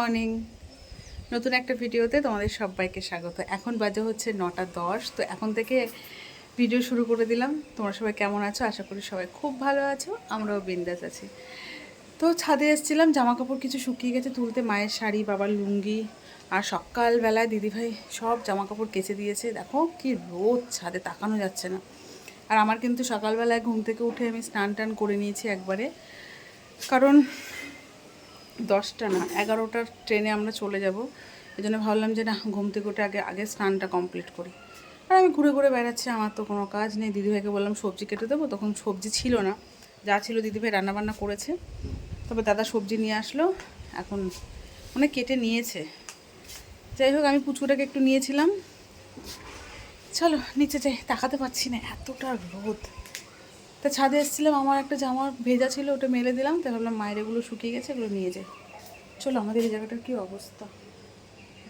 Morning নতুন একটা ভিডিওতে তোমাদের সবাইকে স্বাগত। এখন বাজে হচ্ছে নটা দশ, তো এখন থেকে ভিডিও শুরু করে দিলাম। তোমরা সবাই কেমন আছো? আশা করি সবাই খুব ভালো আছো, আমরাও বিন্দাস আছি। তো ছাদে এসেছিলাম জামা কাপড় কিছু শুকিয়ে গেছে তুলতে, মায়ের শাড়ি, বাবার লুঙ্গি, আর সকালবেলায় দিদিভাই সব জামা কাপড় কেচে দিয়েছে। দেখো কি রোদ, ছাদে তাকানো যাচ্ছে না। আর আমার কিন্তু সকালবেলায় ঘুম থেকে উঠে আমি স্নান টান করে নিয়েছি একবারে। কারণ দশটা না, এগারোটার ট্রেনে আমরা চলে যাব। এই জন্য ভাবলাম যে না, ঘুম থেকে উঠে আগে আগে স্নানটা কমপ্লিট করি। আর আমি ঘুরে ঘুরে বেড়াচ্ছি, আমার তো কোনো কাজ নেই। দিদিভাইকে বললাম, সবজি কেটে দেবো। তখন সবজি ছিল না, যা ছিল দিদিভাই রান্নাবান্না করেছে। তবে দাদা সবজি নিয়ে আসলো, এখন মানে কেটে নিয়েছে। যাই হোক, আমি পুচকুটাকে একটু নিয়েছিলাম। চলো, নিচে যাই, তাকাতে পারছি না, এতটা রোদ। তা ছাদে এসেছিলাম আমার একটা জামা ভেজা ছিল ওটা মেলে দিলাম তাই ভাবলাম মায়ের এগুলো শুকিয়ে গেছে এগুলো নিয়ে যাই। চলো আমাদের এই জায়গাটার কী অবস্থা?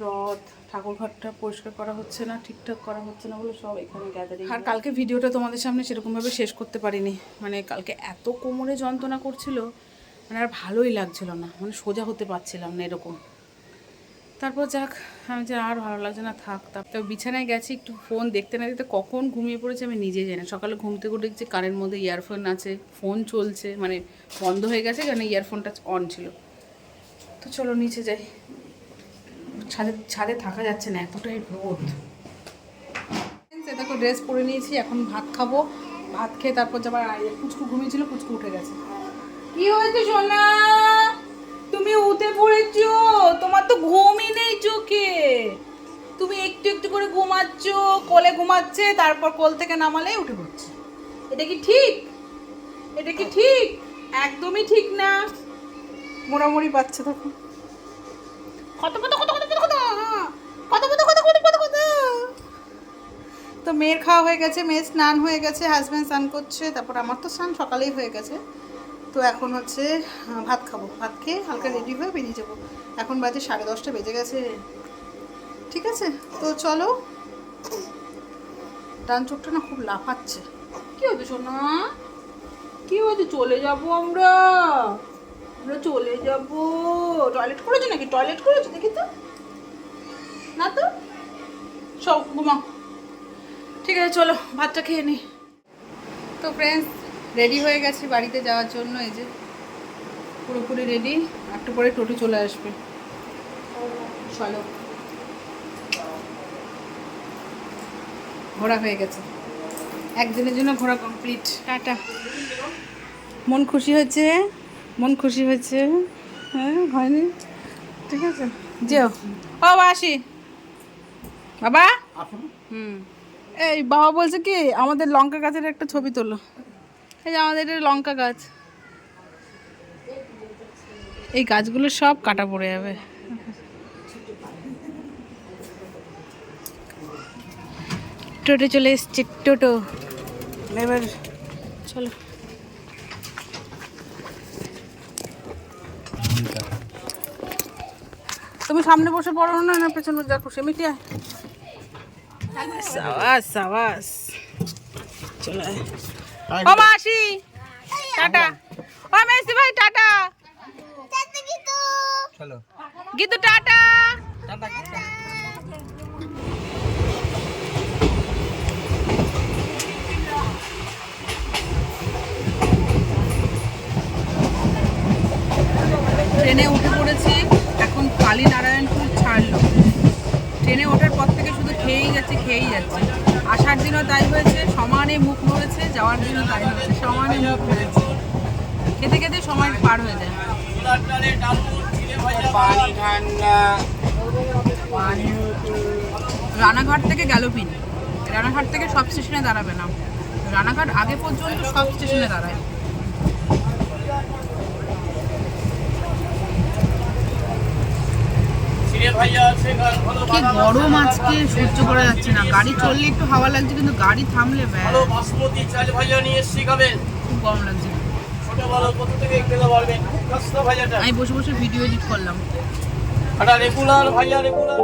রথ ঠাকুর ঘরটা পরিষ্কার করা হচ্ছে না ঠিকঠাক করা হচ্ছে না বলে সব এখানে গ্যাদারিং আর কালকে ভিডিওটা তোমাদের সামনে সেরকমভাবে শেষ করতে পারিনি। মানে কালকে এত কোমরে যন্ত্রণা করছিল মানে আর ভালোই লাগছিল না মানে সোজা হতে পারছিলাম না এরকম। তারপর যাক, আমি যে আর ভালো লাগছে না, থাক তারপর বিছানায় গেছি, একটু ফোন দেখতে না দেখতে কখন ঘুমিয়ে পড়েছে আমি নিজে জানি সকালে ঘুম থেকে দেখছি কানের মধ্যে ইয়ারফোন আছে ফোন চলছে মানে বন্ধ হয়ে গেছে কারণ ইয়ারফোনটা অন ছিল। তো চলো নিচে যাই। ছাদে ছাদে থাকা যাচ্ছে না, এতটাই রোদ। দেখো ড্রেস পরে নিয়েছি, এখন ভাত খাব। ভাত খেয়ে তারপর যাবার পুচকু ঘুমিয়েছিল, পুচকু উঠে গেছে। কি হয়েছে সোনা? তুমি উঠে পড়েছো? তোমার তো ঘুমই নেই চোখে। তুমি একটু একটু করে ঘুমাচ্ছ, কোলে ঘুমাচ্ছে, তারপর কোল থেকে নামালে উঠে পড়ছে। এটা কি ঠিক? এটা কি ঠিক? একদমই ঠিক না। মোড়ামুড়ি পাচ্ছে তখন কত কত কত কত কত কত কত কত কত কত কত কত। তো মেয়ের খাওয়া হয়ে গেছে, মেয়ের স্নান হয়ে গেছে হাজব্যান্ড স্নান করছে, তারপর আমার তো স্নান সকালেই হয়ে গেছে। তো এখন হচ্ছে ভাত খাব। ভাত খেয়ে হালকা রেডি হয়ে বেরিয়ে যাব। এখন বাজে সাড়ে দশটা, বেজে গেছে। ঠিক আছে? তো চলো। ডান চোখটা না খুব লাফাচ্ছে। কি হচ্ছে সোনা? কি হচ্ছে চলে যাব আমরা। আমরা চলে যাব। টয়লেট করেছ নাকি? টয়লেট করেছ দেখি তো। না তো? সব ঘুমাও। ঠিক আছে, চলো, ভাতটা খেয়ে নি। তো ফ্রেন্ডস রেডি হয়ে গেছি বাড়িতে যাওয়ার জন্য এই যে পুরোপুরি রেডি একটু পরে টোটো চলে আসবে। চলো। ঘোরা হয়ে গেছে। একদিনের জন্য ঘোরা কমপ্লিট টাটা। মন খুশি হয়েছে? মন খুশি হয়েছে? হ্যাঁ হয়নি। ঠিক আছে। যেও। ও আসি। বাবা? হুম। এই বাবা বলছে কি আমাদের লঙ্কা গাছের একটা ছবি তোলো। এই যে আমাদের এটা লঙ্কা গাছ। এই গাছগুলো সব কাটা পড়ে যাবে। টোটো চলে এসছে টোটো। এবার চলো। তুমি সামনে বসে পড়ো না না পেছনে যা খুশি মিটি আয়। সাবাস সাবাস। চলে। ও মাসি টাটা। ও মেসি ভাই টাটা। গীতু টাটা। ট্রেনে উঠে পড়েছি এখন কালী নারায়ণপুর ছাড়লো। ট্রেনে ওঠার পর থেকে শুধু খেয়েই যাচ্ছে খেয়েই যাচ্ছে। আসার দিনও তাই হয়েছে, সমানে মুখ নড়েছে যাওয়ার দিনও তাই হয়েছে, সমানে মুখ নড়েছে খেতে খেতে সময় পার হয়ে যায়। রানাঘাট থেকে গেল পিনি। রানাঘাট থেকে সব স্টেশনে দাঁড়াবে না। রানাঘাট আগে পর্যন্ত সব স্টেশনে দাঁড়ায়। কি গরম আজকে? সহ্য করা যাচ্ছে না। গাড়ি চললে একটু হাওয়া লাগছে কিন্তু গাড়ি থামলে ভালো বাসমতি চাল ভাজা নিয়ে এসছি খাবেন খুব গরম লাগছে। আমি বসে বসে ভিডিও এডিট করলাম। রেগুলার ভাইয়া রেগুলার।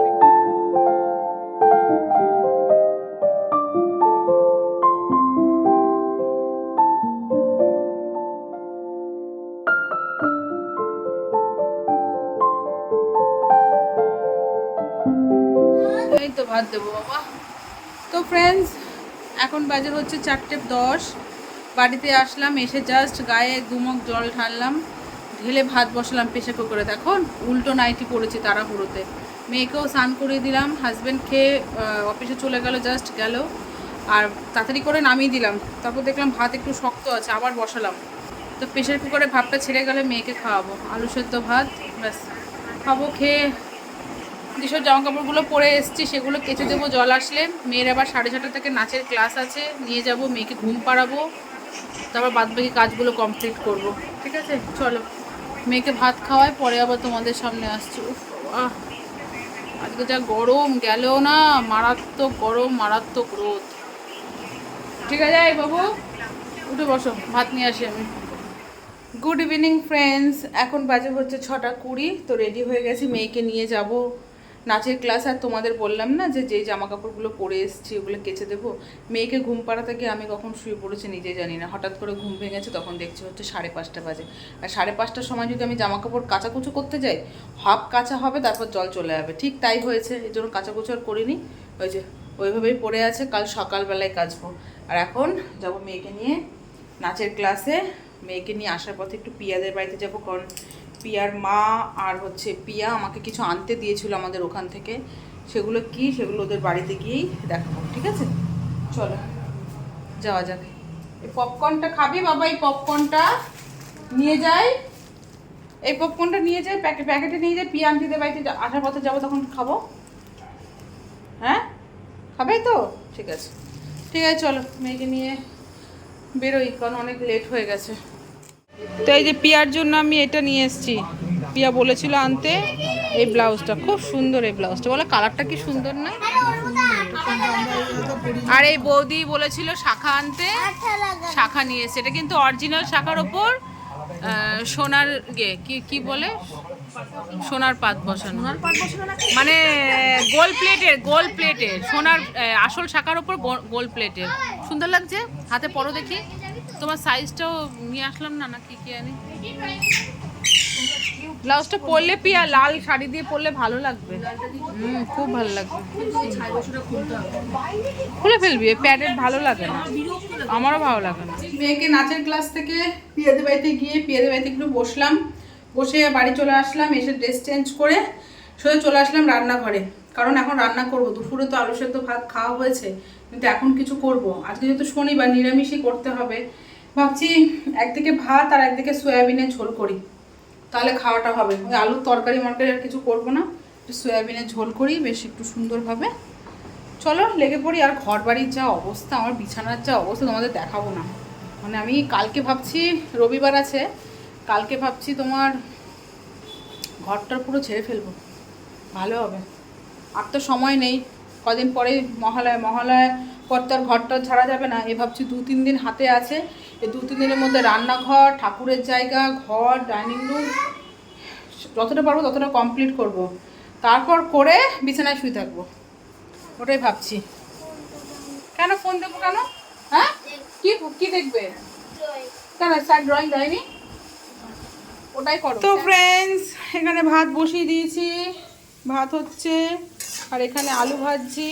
ভাত দেবো বাবা। তো ফ্রেন্ডস এখন বাজে হচ্ছে চারটে দশ। বাড়িতে আসলাম, এসে জাস্ট গায়ে দুমক জল ঢাললাম, ঢেলে ভাত বসালাম প্রেশার কুকারে। এখন উল্টো নাইটি পড়েছি তাড়াহুড়োতে। মেয়েকেও স্নান করিয়ে দিলাম হাজব্যান্ড খেয়ে অফিসে চলে গেল জাস্ট গেল। আর তাড়াতাড়ি করে নামিয়ে দিলাম। তারপর দেখলাম ভাত একটু শক্ত আছে, আবার বসালাম। তো প্রেশার কুকারে ভাতটা ছেড়ে গেলে মেয়েকে খাওয়াবো। আলু সেদ্ধ ভাত, ব্যাস। খাব, খেয়ে যেসব জামা কাপড়গুলো পরে এসছি, সেগুলো কেচে দেবো, জল আসলে। মেয়ের আবার সাড়ে ছটা থেকে নাচের ক্লাস আছে, নিয়ে যাব, মেয়েকে ঘুম পাড়াবো, তারপর বাদ বাকি কাজগুলো কমপ্লিট করব। ঠিক আছে? চলো। মেয়েকে ভাত খাওয়াই, পরে আবার তোমাদের সামনে আসছি। আজকে যা গরম গেলেও না। মারাত্মক গরম, মারাত্মক রোদ। ঠিক আছে বাবু? উঠে বসো, ভাত নিয়ে আসি আমি। গুড ইভিনিং ফ্রেন্ডস এখন বাজে হচ্ছে ছটা কুড়ি, তো রেডি হয়ে গেছি, মেয়েকে নিয়ে যাব। নাচের ক্লাস আর তোমাদের বললাম না যে যেই জামা কাপড়গুলো পরে এসেছি ওগুলো কেচে দেবো। মেয়েকে ঘুম পাড়াতে গিয়ে আমি কখন শুয়ে পড়েছি নিজে জানি না। হঠাৎ করে ঘুম ভেঙেছে, তখন দেখছি হচ্ছে সাড়ে পাঁচটা বাজে। আর সাড়ে পাঁচটার সময় যদি আমি জামা কাপড় কাচাকুচো করতে যাই, হাফ কাঁচা হবে, তারপর জল চলে যাবে। ঠিক তাই হয়েছে, এই জন্য কাচাকুচো আর করিনি। ওই যে, ওইভাবেই পড়ে আছে, কাল সকালবেলায় কাচবো। আর এখন যাব মেয়েকে নিয়ে নাচের ক্লাসে মেয়েকে নিয়ে আসার পথে একটু পিয়াদের বাড়িতে যাব, কারণ পিয়ার মা আর হচ্ছে পিয়া আমাকে কিছু আনতে দিয়েছিল আমাদের ওখান থেকে। সেগুলো কি, সেগুলো ওদের বাড়িতে গিয়েই দেখাবো, ঠিক আছে? চলো, যাওয়া যাক। এই পপকর্নটা খাবি বাবা? এই পপকর্নটা নিয়ে যাই। এই পপকর্নটা নিয়ে যাই প্যাকেট প্যাকেটে নিয়ে যাই, পিয়া আন্টিদের বাড়িতে আসার পথে যাব তখন খাব। হ্যাঁ? খাবে তো? ঠিক আছে। ঠিক আছে, চলো, মেয়েকে নিয়ে বেরোই, কারণ অনেক লেট হয়ে গেছে। তো এই যে পিয়ার জন্য আমি এটা নিয়ে এসেছি। পিয়া বলেছিল আনতে, এই ব্লাউজটা, খুব সুন্দর এই ব্লাউজটা। বলে, কালারটা কি সুন্দর না? আর এই বৌদি বলেছিল শাখা আনতে, শাখা নিয়ে এসেছে। এটা কিন্তু অরিজিনাল শাখার ওপর সোনার গে কি কি বলে? সোনার পাত বসানো। মানে গোল প্লেটের গোল প্লেটের, সোনার আসল শাখার ওপর গোল প্লেটের। সুন্দর লাগছে? হাতে পরো দেখি। তোমার সাইজটাও নিয়ে আসলাম না নাকি কি জানি? ব্লাউজটা পরলে পিয়া, লাল শাড়ি দিয়ে পরলে ভালো লাগবে। হুম, খুব ভালো লাগবে। খুলে ফেলবি প্যাডের ভালো লাগে না। আমারও ভালো লাগে না। মেয়েকে নাচের ক্লাস থেকে পিয়াদের বাড়িতে গিয়ে পিয়াদের বাড়িতে একটু বসলাম। বসে বাড়ি চলে আসলাম, এসে ড্রেস চেঞ্জ করে সোজা চলে আসলাম রান্নাঘরে। কারণ এখন রান্না করব, দুপুরে তো আলু সেদ্ধ ভাত খাওয়া হয়েছে। কিন্তু এখন কিছু করব। আজকে যেহেতু শনিবার, নিরামিষই করতে হবে। ভাবছি একদিকে ভাত আর একদিকে সয়াবিনের ঝোল করি। তাহলে খাওয়াটা হবে। ওই আলুর তরকারি মরকারি আর কিছু করব না। একটু সয়াবিনের ঝোল করি, বেশ একটু সুন্দরভাবে। চলো, লেগে পড়ি। আর ঘর বাড়ির যা অবস্থা, আমার বিছানার যা অবস্থা, তোমাদের দেখাবো না। মানে আমি কালকে ভাবছি, রবিবার আছে, কালকে ভাবছি তোমার ঘরটার পুরো ছেড়ে ফেলব। ভালো হবে। আর তো সময় নেই। কদিন পরে মহালয় মহালয় পর তো আর ঘরটা ছাড়া যাবে না। এ ভাবছি দু তিন দিন হাতে আছে। এই দু, তিন দিনের মধ্যে রান্নাঘর, ঠাকুরের জায়গা, ঘর, ডাইনিং রুম, যতটা পারব ততটা কমপ্লিট করব। তারপর করে বিছানায় শুয়ে থাকব। ওটাই ভাবছি। কেন ফোন দেবো কেন? হ্যাঁ? কি কি দেখবে? কেন স্যার ড্রয়িং দেয়নি? ওটাই করো। তো ফ্রেন্ডস এখানে ভাত বসিয়ে দিয়েছি। ভাত হচ্ছে, আর এখানে আলু ভাজছি।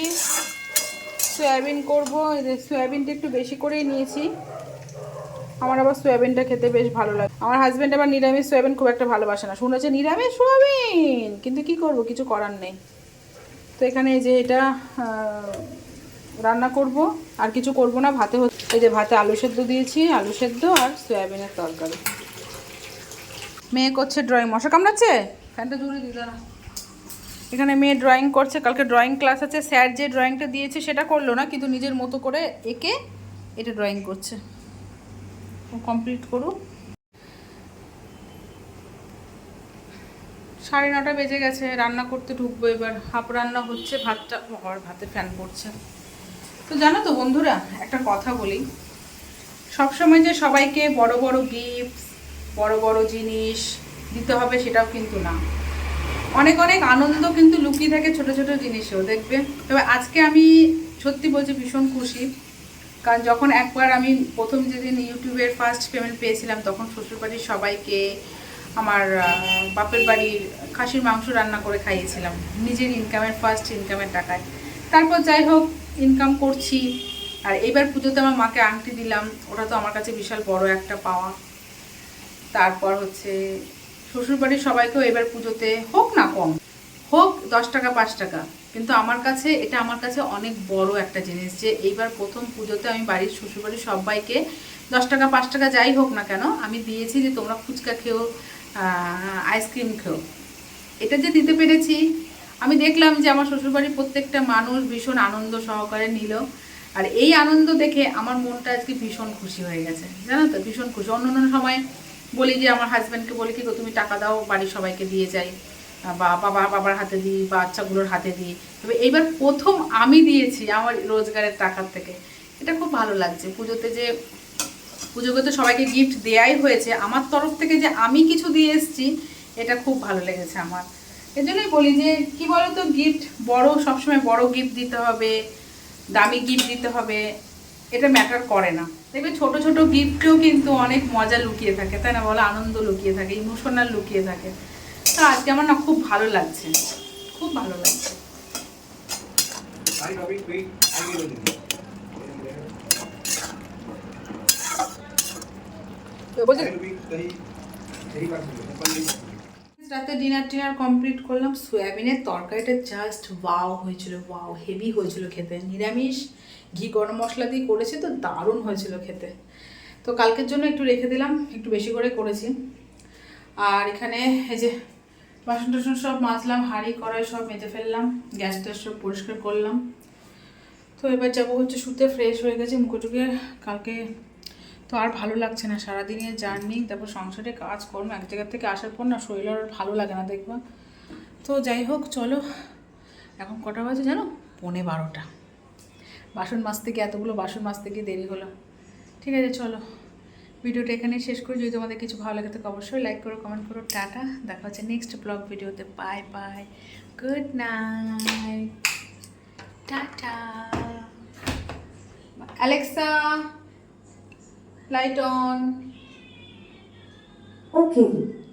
সয়াবিন করব। সয়াবিনটা একটু বেশি করেই নিয়েছি। আমার আবার সয়াবিনটা খেতে বেশ ভালো লাগে। আমার হাজব্যান্ড আবার নিরামিষ সয়াবিন খুব একটা ভালোবাসে না। শুনেছে নিরামিষ সয়াবিন? কিন্তু কি করব? কিছু করার নেই। তো এখানে এই যে এটা রান্না করব। আর কিছু করব না, ভাতে হচ্ছে। এই যে ভাতে আলু সেদ্ধ দিয়েছি, আলু সেদ্ধ আর সয়াবিনের তরকারি। মেয়ে করছে ড্রয়িং মশা কামড়াচ্ছে? ফ্যানটা দূরে দিতে না এখানে মেয়ে ড্রয়িং করছে। কালকে ড্রয়িং ক্লাস আছে। স্যার যে ড্রয়িংটা দিয়েছে, সেটা করল না, কিন্তু নিজের মতো করে এঁকে এটা ড্রয়িং করছে। কমপ্লিট করুক। সাড়ে নটা বেজে গেছে, রান্না করতে ঢুকবো এবার। হাফ রান্না হচ্ছে, ভাতটা হওয়ার ভাতে ফ্যান পড়ছে। তো জানো তো বন্ধুরা, একটা কথা বলি। সবসময় যে সবাইকে বড় বড় গিফট বড় বড় জিনিস দিতে হবে সেটাও কিন্তু না। অনেক অনেক আনন্দ কিন্তু লুকিয়ে থাকে ছোট ছোট জিনিসেও, দেখবে? তবে আজকে আমি সত্যি বলছি ভীষণ খুশি। কারণ যখন একবার আমি প্রথম যেদিন ইউটিউবের ফার্স্ট পেমেন্ট পেয়েছিলাম, তখন শ্বশুরবাড়ির সবাইকে আমার বাপের বাড়ির খাসির মাংস রান্না করে খাইয়েছিলাম। নিজের ইনকামের ফার্স্ট ইনকামের টাকায়। তারপর যাই হোক ইনকাম করছি। আর এইবার পুজোতে আমার মাকে আংটি দিলাম। ওটা তো আমার কাছে বিশাল বড় একটা পাওয়া। তারপর হচ্ছে শ্বশুরবাড়ির সবাইকেও এবার পুজোতে হোক না কম, হোক দশ টাকা, পাঁচ টাকা। কিন্তু আমার কাছে, এটা আমার কাছে অনেক বড় একটা জিনিস যে এইবার প্রথম পুজোতে আমি বাড়ির শ্বশুরবাড়ির সবাইকে দশ টাকা, পাঁচ টাকা যাই হোক না কেন, আমি দিয়েছি যে তোমরা ফুচকা খেও আইসক্রিম খেও। এটা যে দিতে পেরেছি, আমি দেখলাম যে আমার শ্বশুরবাড়ির প্রত্যেকটা মানুষ ভীষণ আনন্দ সহকারে নিল। আর এই আনন্দ দেখে আমার মনটা আজকে ভীষণ খুশি হয়ে গেছে। জানো তো? ভীষণ খুশি। অন্য অন্য সময় বলি যে আমার হাজব্যান্ডকে বলি, কি তুমি টাকা দাও, বাড়ির সবাইকে দিয়ে যাই। বা বাবা বাবার হাতে দিই, বাচ্চাগুলোর হাতে দিই। তবে এইবার প্রথম আমি দিয়েছি আমার রোজগারের টাকার থেকে। এটা খুব ভালো লাগছে। পুজোতে যে, পুজোকে তো সবাইকে গিফট দেয়াই হয়েছে, আমার তরফ থেকে যে আমি কিছু দিয়ে এসেছি, এটা খুব ভালো লেগেছে আমার। এই জন্যই বলি যে, কি বলতো গিফট বড়, সবসময় বড় গিফট দিতে হবে, দামি গিফট দিতে হবে, এটা ম্যাটার করে না। দেখবে ছোট ছোট গিফটেও কিন্তু অনেক মজা লুকিয়ে থাকে, তাই না বলো? আনন্দ লুকিয়ে থাকে ইমোশনাল লুকিয়ে থাকে। তো আজকে আমার না খুব ভালো লাগছে। খুব ভালো লাগছে। রাতে ডিনার টিনার কমপ্লিট করলাম। সয়াবিনের তরকারিটা জাস্ট ওয়াও হয়েছিল ওয়াও হেভি হয়েছিল খেতে। নিরামিষ ঘি গরম মশলা দিয়ে করেছি তো দারুণ হয়েছিল খেতে। তো কালকের জন্য একটু রেখে দিলাম একটু বেশি করে করেছি। আর এখানে এই যে বাসন টাসন সব মাজলাম, হাঁড়ি, কড়াই সব মেজে ফেললাম গ্যাস ট্যাস সব পরিষ্কার করলাম। তো এবার যাব হচ্ছে শুতে ফ্রেশ হয়ে গেছে, মুখোটুকে কালকে তো আর ভালো লাগছে না, সারাদিনের জার্নি, তারপর সংসারে কাজ কর্ম এক জায়গা থেকে আসার পর না শরীর আর ভালো লাগে না দেখবা। তো যাই হোক, চলো, এখন কটা বাজে জানো? পৌনে বারোটা। বাসন মাজতে গিয়ে এতগুলো বাসন মাজতে গিয়ে দেরি হলো। ঠিক আছে, চলো। ভিডিওটা এখানে শেষ করি। যদি তোমাদের কিছু ভালো লাগে থাকে অবশ্যই লাইক করো কমেন্ট করো। টাটা। দেখা হচ্ছে নেক্সট ব্লগ ভিডিওতে। Bye bye good night tata Alexa light on Okay.